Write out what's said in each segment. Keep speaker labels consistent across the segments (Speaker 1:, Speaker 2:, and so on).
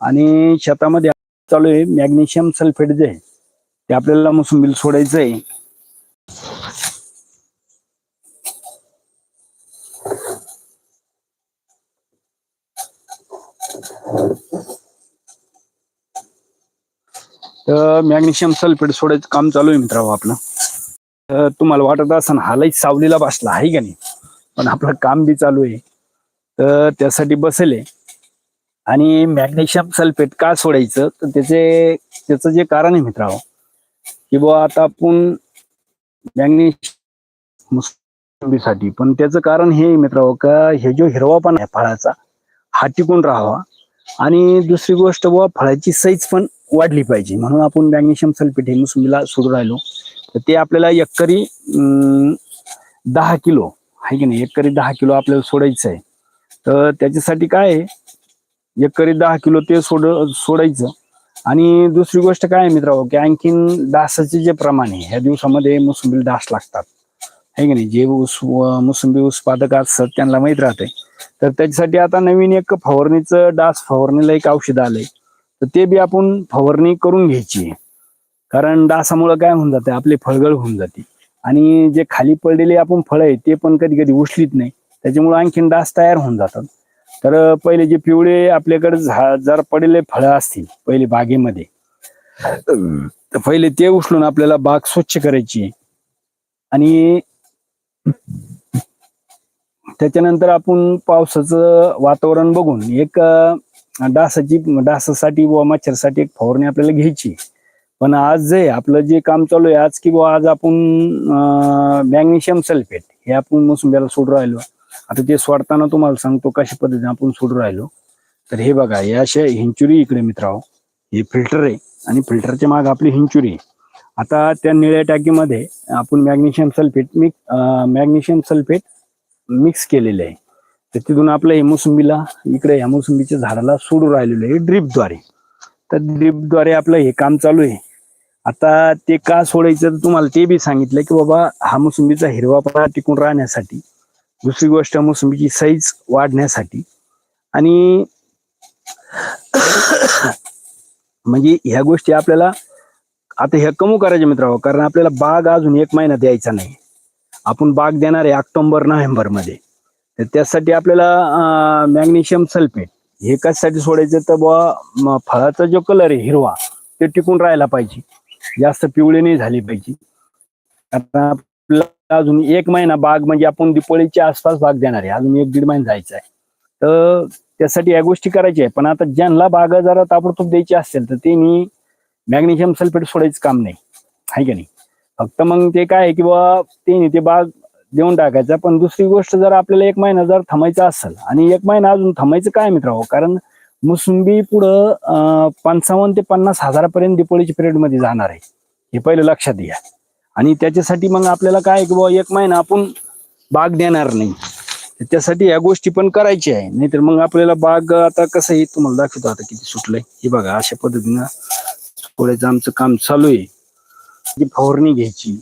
Speaker 1: आणि शेतामध्ये चालू आहे. मॅग्नेशियम सल्फेट जे आहे, ते आपल्याला मोसंबील सोडायचं आहे तर मॅग्नेशियम सल्फेट सोडायचं काम चालू आहे मित्रांनो आपलं. तर तुम्हाला वाटत असं हालाही सावलीला बसला आहे का नाही? पण आपलं काम बी चालू आहे. तर त्यासाठी बसेल आहे. आणि मॅग्नेशियम सल्फेट का सोडायचं? तर त्याचे त्याचं जे कारण आहे मित्रांनो की बुवा आता आपण मॅग्नेशियमसाठी पण त्याचं कारण हे मित्रांनो का हे जो हिरवापण आहे फळाचा हा टिकून राहावा. आणि दुसरी गोष्ट बुवा फळाची साईज पण वाढली पाहिजे. म्हणून आपण मॅग्नेशियम सल्फेट हे मोसंबीला सोडून राहिलो. तर ते आपल्याला एकरी दहा किलो आहे की नाही? एकरी दहा किलो आपल्याला सोडायचं आहे. तर त्याच्यासाठी काय आहे? एकरी दहा किलो ते सोड सोडायचं. आणि दुसरी गोष्ट काय आहे मित्रांनो की आणखीन डासाचे जे प्रमाण आहे ह्या दिवसामध्ये मोसंबीला डास लागतात. आहे की नाही? जे ऊस मोसंबी उत्पादक असतात त्यांना माहीत राहते तर त्याच्यासाठी आता नवीन एक फवारणीचं डास फवारणीला एक औषध आलंय. तर ते बी आपण फवारणी करून घ्यायची कारण डासामुळं काय होऊन जाते आपली फळगळ होऊन जाते. आणि जे खाली पडलेले आपण फळ आहे ते पण कधी कधी उचलीत नाही. त्याच्यामुळे आणखीन डास तयार होऊन जातात. तर पहिले जे पिवळे आपल्याकडे जर पडलेले फळं असतील पहिले बागेमध्ये पहिले ते उचलून आपल्याला बाग स्वच्छ करायची. आणि त्याच्यानंतर आपण पावसाचं वातावरण बघून एक डासाची डासासाठी व मच्छरसाठी एक फवारणी आपल्याला घ्यायची. पण आज जे आपलं जे काम चालू आहे आज की बुवा आज आपण मॅग्नेशियम सल्फेट हे आपण मोसंब्याला सोडून राहिलो. आता ते सोडताना तुम्हाला सांगतो कशा पद्धतीने आपण सोडून राहिलो. तर हे बघा या अशा हिंचुरी इकडे मित्रांनो हे फिल्टर आहे आणि फिल्टरच्या मागे आपली हिंचुरी आहे. आता त्या निळ्या टाकीमध्ये आपण magnesium sulphate mix magnesium sulphate mix केलेले आहे. तर तिथून आपलं हे मोसंबीला इकडे ह्या मोसंबीच्या झाडाला सोडून राहिलेलं आहे ड्रीपद्वारे. तर ड्रीपद्वारे आपलं हे काम चालू आहे. आता ते का सोडायचं तर तुम्हाला ते बी सांगितलं की बाबा हा मोसंबीचा हिरवापणा टिकून राहण्यासाठी दुसरी गोष्ट मोसंबीची साईज वाढण्यासाठी. आणि म्हणजे ह्या गोष्टी आपल्याला आता ह्या कमू करायच्या मित्रांनो कारण आपल्याला बाग अजून एक महिना द्यायचा नाही. आपण बाग देणार आहे ऑक्टोबर नोव्हेंबरमध्ये. तर त्यासाठी आपल्याला मॅग्नेशियम सल्फेट हे कशासाठी सोडायचं? तर बुवा फळाचा जो कलर आहे हिरवा ते टिकून राहायला पाहिजे. जास्त पिवळे नाही झाली पाहिजे. आता आपल्याला अजून एक महिना बाग म्हणजे आपण दिपोळीच्या आसपास बाग देणार आहे. अजून एक दीड महिना जायचा आहे. तर त्यासाठी या गोष्टी करायच्या आहे पण आता ज्यांना बागा जरा ताबडतोब द्यायची असेल तर त्यांनी मॅग्नेशियम सल्फेट सोडायचं काम नाही. आहे की नाही? फक्त मग ते काय आहे की बाबा ते ते बाग देऊन टाकायचा. पण दुसरी गोष्ट जर आपल्याला एक महिना जर थांबायचा असेल आणि एक महिना अजून थांबायचं काय मित्रांनो हो? कारण मोसंबी पुढं पंचावन्न ते पन्नास हजारापर्यंत दिपोळीच्या पिरियडमध्ये जाणार आहे. हे पहिलं लक्षात घ्या. आणि त्याच्यासाठी मग आपल्याला काय आहे की बाबा एक महिना आपण बाग देणार नाही. तर त्यासाठी या गोष्टी पण करायची आहे. नाहीतर मग आपल्याला बाग आता कसं आहे तुम्हाला दाखवतो आता किती सुटलंय. हे बघा अशा पद्धतीनं थोड्याचं आमचं काम चालू आहे. ती फवारणी घ्यायची.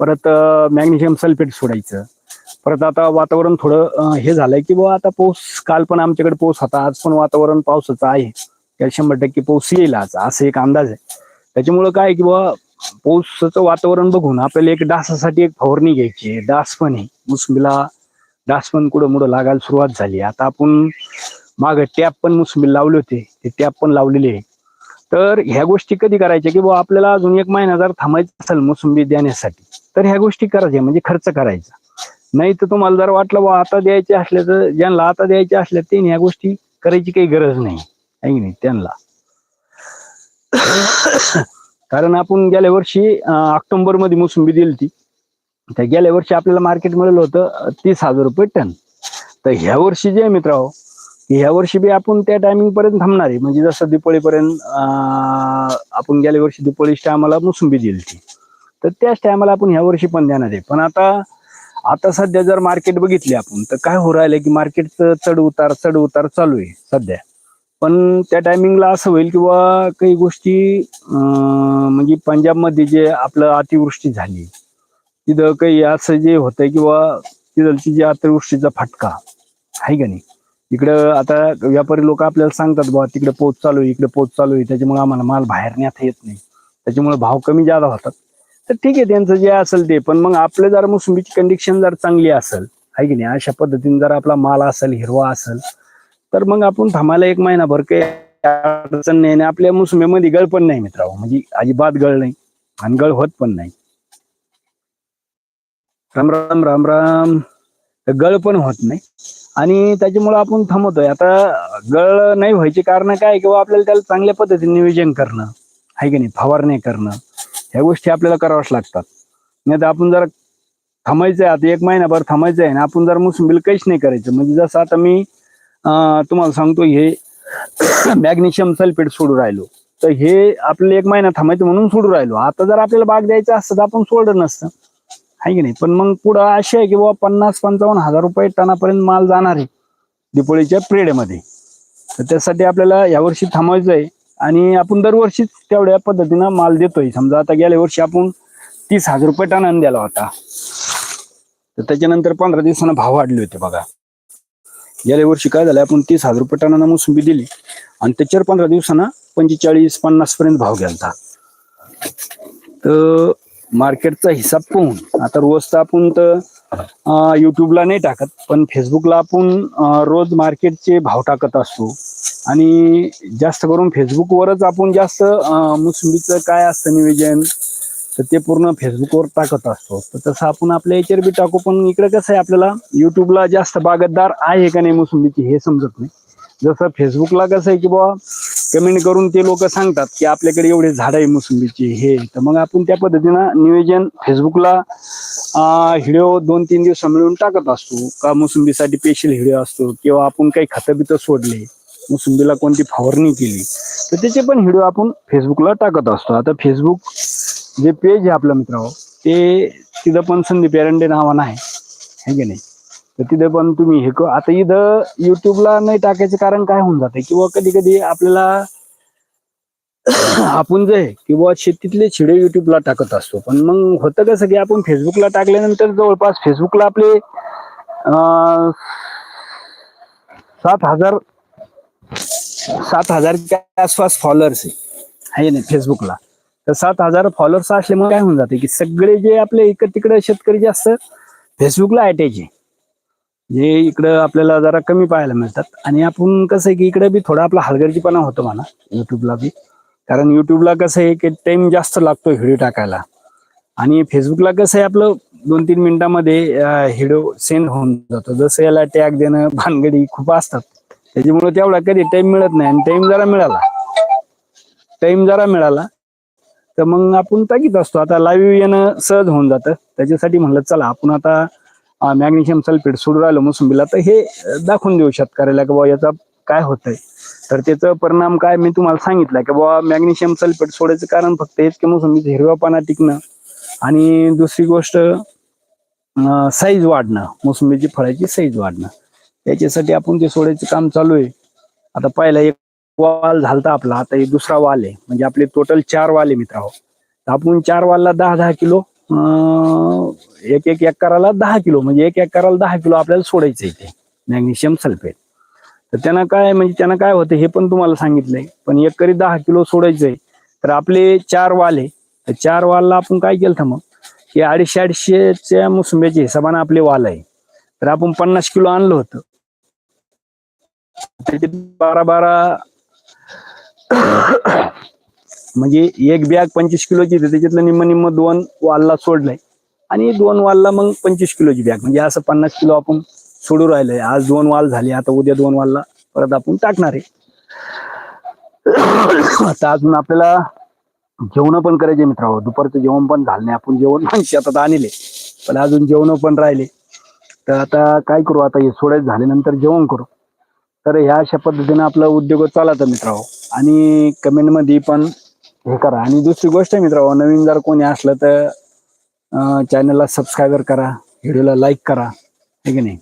Speaker 1: परत मॅग्नेशियम सल्फेट सोडायचं. परत आता वातावरण थोडं हे झालंय की बुवा आता पाऊस काल पण आमच्याकडे पाऊस होता. आज पण वातावरण पावसाचं आहे. त्या शंभर टक्के पाऊस येईल आज. असं एक अंदाज आहे. त्याच्यामुळं काय आहे की बुवा पावसाचं वातावरण बघून आपल्याला एक डासासाठी एक फवारणी घ्यायची आहे. डास पण आहे. मोसंबीला डास पण कुठं मुडं लागायला सुरुवात झाली. आता आपण माग टॅप पण मोसंबी लावले होते. ते टॅप पण लावलेले आहे. तर ह्या गोष्टी कधी करायच्या की बुवा आपल्याला अजून एक महिना जर थांबायचं असेल मोसंबी देण्यासाठी तर ह्या गोष्टी करायच्या म्हणजे खर्च करायचा. नाही तर तुम्हाला जर वाटलं बा आता द्यायचे असले तर ज्यांना आता द्यायचे असले ते ह्या गोष्टी करायची काही गरज नाही. नाही? त्यांना. कारण आपण गेल्या वर्षी ऑक्टोबरमध्ये मोसंबी दिली ती तर गेल्या वर्षी आपल्याला मार्केट मिळालं होतं तीस हजार रुपये टन. तर ह्या वर्षी जे मित्र मित्रांनो ह्या वर्षी बी आपण त्या टायमिंग पर्यंत थांबणार आहे. म्हणजे जसं दिपोळीपर्यंत आपण गेल्या वर्षी दिपोळीच्या टायमाला मोसंबी दिली ती तर त्याच टायमाला आपण ह्या वर्षी पण देणार आहे. पण आता आता सध्या जर मार्केट बघितली आपण तर काय हो राहिलं की मार्केटचं चढ उतार चढ उतार चालू आहे सध्या. पण त्या टायमिंगला असं होईल किंवा काही गोष्टी म्हणजे पंजाबमध्ये जे आपलं अतिवृष्टी झाली तिथं काही असं जे होतंय किंवा तिथलची जी अतिवृष्टीचा फटका आहे का नाही? इकडं आता व्यापारी लोक आपल्याला सांगतात बाबा तिकडे पोच चालू आहे इकडे पोच चालू आहे त्याच्यामुळे आम्हाला माल बाहेर नेता येत नाही. त्याच्यामुळे भाव कमी जादा होतात. तर ठीक आहे त्यांचं जे असेल ते. पण मग आपले जर मोसंबीची कंडिशन जर चांगली असेल आहे की नाही? अशा पद्धतीने जर आपला माल असेल हिरवा असेल तर मग आपण थांबायला एक महिनाभर काही अडचण नाही आणि आपल्या मोसंबीमध्ये गळ पण नाही मित्रांनो. म्हणजे अजिबात गळ नाही आणि गळ होत पण नाही. राम राम राम राम. गळ पण होत नाही. आणि त्याच्यामुळे आपण थांबवतोय आता गळ नाही व्हायचे कारण काय किंवा आपल्याला त्याला चांगल्या पद्धतीने नियोजन करणं आहे की नाही? फवारणी करणं ह्या गोष्टी आपल्याला कराव्याच लागतात. नाही तर आपण जर थांबायचं आहे आता एक महिनाभर थांबायचं आहे ना आपण जर मोसंबीला काहीच नाही करायचं म्हणजे जसं आता मी तुम्हाला सांगतो हे मॅग्नेशियम सल्फेट सोडू राहिलो. तर हे आपल्याला एक महिना थांबायचं म्हणून सोडू राहिलो. आता जर आपल्याला बाग द्यायचं असतं तर आपण सोडलं नसतं. आहे की नाही? पण मग पुढं असे आहे की बाबा पन्नास पंचावन्न हजार रुपये टनापर्यंत माल जाणार आहे दिपोळीच्या पिरियडमध्ये तर त्यासाठी आपल्याला यावर्षी थांबायचं आहे. आणि आपण दरवर्षीच तेवढ्या पद्धतीनं माल देतोय. समजा आता गेल्या वर्षी आपण तीस हजार रुपये टनानं द्यायला होता. तर त्याच्यानंतर पंधरा दिवसानं भाव वाढले होते बघा. गेल्या वर्षी काय झालं आपण तीस हजार रुपये टनानं मोसंबी दिली आणि त्याच्यावर पंधरा दिवसांना पंचेचाळीस पन्नास पर्यंत भाव गेलता. तर मार्केटचा हिसाब पाहून आता रोज तर आपण तर युट्यूबला नाही टाकत पण फेसबुकला आपण रोज मार्केटचे भाव टाकत असतो. आणि जास्त करून फेसबुकवरच आपण जास्त मोसंबीचं काय असतं नियोजन? तर ते पूर्ण फेसबुकवर टाकत असतो. तर तसं आपण आपल्या याच्यावर बी टाकू पण इकडे कसं आहे आपल्याला युट्यूबला जास्त बागतदार आहे का नाही मोसंबीची हे समजत नाही. जसं फेसबुकला कसं आहे की बाबा कमेंट करून ते लोक सांगतात की आपल्याकडे एवढे झाड आहे मोसंबीची हे. तर मग आपण त्या पद्धतीनं नियोजन फेसबुकला व्हिडिओ दोन तीन दिवस मिळून टाकत असतो. का मोसंबीसाठी स्पेशल व्हिडिओ असतो किंवा आपण काही खतं बितं सोडले मोसंबीला कोणती फवारणी केली. तर त्याचे पण व्हिडिओ आपण फेसबुकला टाकत असतो. आता फेसबुक जे पेज आहे आपलं मित्रांनो ते तिथं पण संदीप एरंडे नावानं आहे. है की नाही? तर तिथे पण तुम्ही हे आता इथं युट्यूबला नाही टाकायचं कारण काय होऊन जाते किंवा कधी कधी आपल्याला आपण जे किंवा शेतीतले छिडे युट्यूबला टाकत असतो. पण मग होतं कसं की आपण फेसबुकला टाकल्यानंतर जवळपास फेसबुकला आपले सात हजार सात हजारच्या आसपास फॉलोअर्स आहे. नाही? फेसबुकला तर सात हजार फॉलोअर्स असल्यामुळे काय होऊन जाते की सगळे जे आपले इकडे तिकडे शेतकरी जे असतात फेसबुकला अटॅच आहे जे. इकडं आपल्याला जरा कमी पाहायला मिळतात. आणि आपण कसं आहे की इकडे बी थोडा आपला हलगर्जीपणा होतो म्हणा युट्यूबला बी. कारण युट्यूबला कसं आहे की टाइम जास्त लागतो व्हिडिओ टाकायला. आणि फेसबुकला कसं आहे आपलं दोन तीन मिनिटामध्ये व्हिडिओ सेंड होऊन जातो. जसं याला टॅग देणं भानगडी खूप असतात. त्याच्यामुळे तेवढा कधी टाइम मिळत नाही. आणि टाइम जरा मिळाला. टाइम जरा मिळाला. तर मग आपण टाकीत असतो. आता लाईव्ह येणं सहज होऊन जातं. त्याच्यासाठी म्हणलं चला आपण आता मॅग्नेशियम सल्फेट सोडून राहिलो मोसंबीला. तर हे दाखवून देऊ शेतकऱ्याला की बाबा याचा काय होतंय. तर त्याचा परिणाम काय मी तुम्हाला सांगितलं की बाबा मॅग्नेशियम सल्फेट सोडायचं कारण फक्त हेच की मोसंबीचं हिरवापणा टिकणं. आणि दुसरी गोष्ट साईज वाढणं. मोसंबीची फळाची साईज वाढणं. याच्यासाठी आपण ते सोडायचं काम चालू आहे. आता पहिला एक वाल झालता आपला आता हे दुसरा वाल आहे. म्हणजे आपले टोटल चार वाल आहे मित्रांनो. तर आपण चार वालला दहा दहा किलो एक एक एकराला दहा किलो म्हणजे एक एकराला दहा किलो आपल्याला सोडायचं आहे ते. Magnesium sulphate. तर त्यांना काय म्हणजे त्यांना काय होतं हे पण तुम्हाला सांगितलंय. पण एक करी दहा किलो सोडायचं आहे. तर आपले चार वाल आहे. तर चार वालला आपण काय केलं मग? की अडीचशे अडीचशेच्या मोसंब्याच्या हिशोबाने आपले वाल आहे. तर आपण पन्नास किलो आणलं होतं. बारा बारा म्हणजे एक बॅग पंचवीस किलोची होती, त्याच्यातलं निम्म निम्म दोन वालला सोडलंय. आणि दोन वालला मग पंचवीस किलोची बॅग म्हणजे असं पन्नास किलो आपण सोडू राहिलंय. आज दोन वाल झाले आता उद्या दोन वालला परत आपण टाकणार आहे. आता अजून आपल्याला जेवण पण करायचे मित्रांनो. दुपारचं जेवण पण झालं नाही. आपण जेवण पण शेतात आणले. पण अजून जेवण पण राहिले. तर आता काय करू? आता हे सोडायचं झाल्यानंतर जेवण करू. तर ह्या अशा पद्धतीने आपला उद्योग चालत मित्रांनो. आणि कमेंटमध्ये पण हे करा. आणि दुसरी गोष्ट आहे मित्रांनो नवीन जर कोणी असलं तर चॅनलला सबस्क्राईबर करा व्हिडिओला लाईक करा. हे की नाही?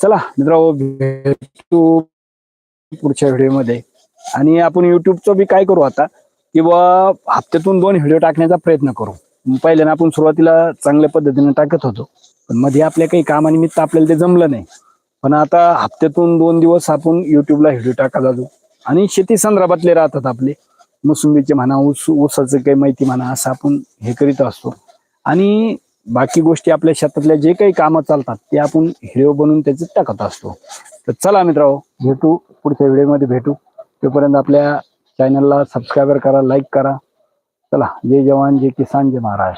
Speaker 1: चला मित्रांनो भेटू पुढच्या व्हिडिओमध्ये आणि आपण युट्यूबचं बी काय करू आता? किंवा हप्त्यातून दोन व्हिडिओ टाकण्याचा प्रयत्न करू. पहिल्यानं आपण सुरुवातीला चांगल्या पद्धतीने टाकत होतो. पण मध्ये आपल्या काही कामानिमित्त आपल्याला ते जमलं नाही. पण आता हप्त्यातून दोन दिवस आपण युट्यूबला व्हिडिओ टाका जातो. आणि शेती संदर्भातले राहतात आपले. मोसंबीचे म्हणा ऊस ऊसाचं काही माहिती म्हणा असं आपण हे करीत असतो. आणि बाकी गोष्टी आपल्या शेतातल्या जे काही कामं चालतात ते आपण व्हिडिओ बनवून त्याचे टाकत असतो. तर चला मित्रांनो भेटू पुढच्या व्हिडिओमध्ये भेटू. तोपर्यंत आपल्या चॅनलला सबस्क्राईबर करा लाईक करा. चला जय जवान जय किसान जय महाराज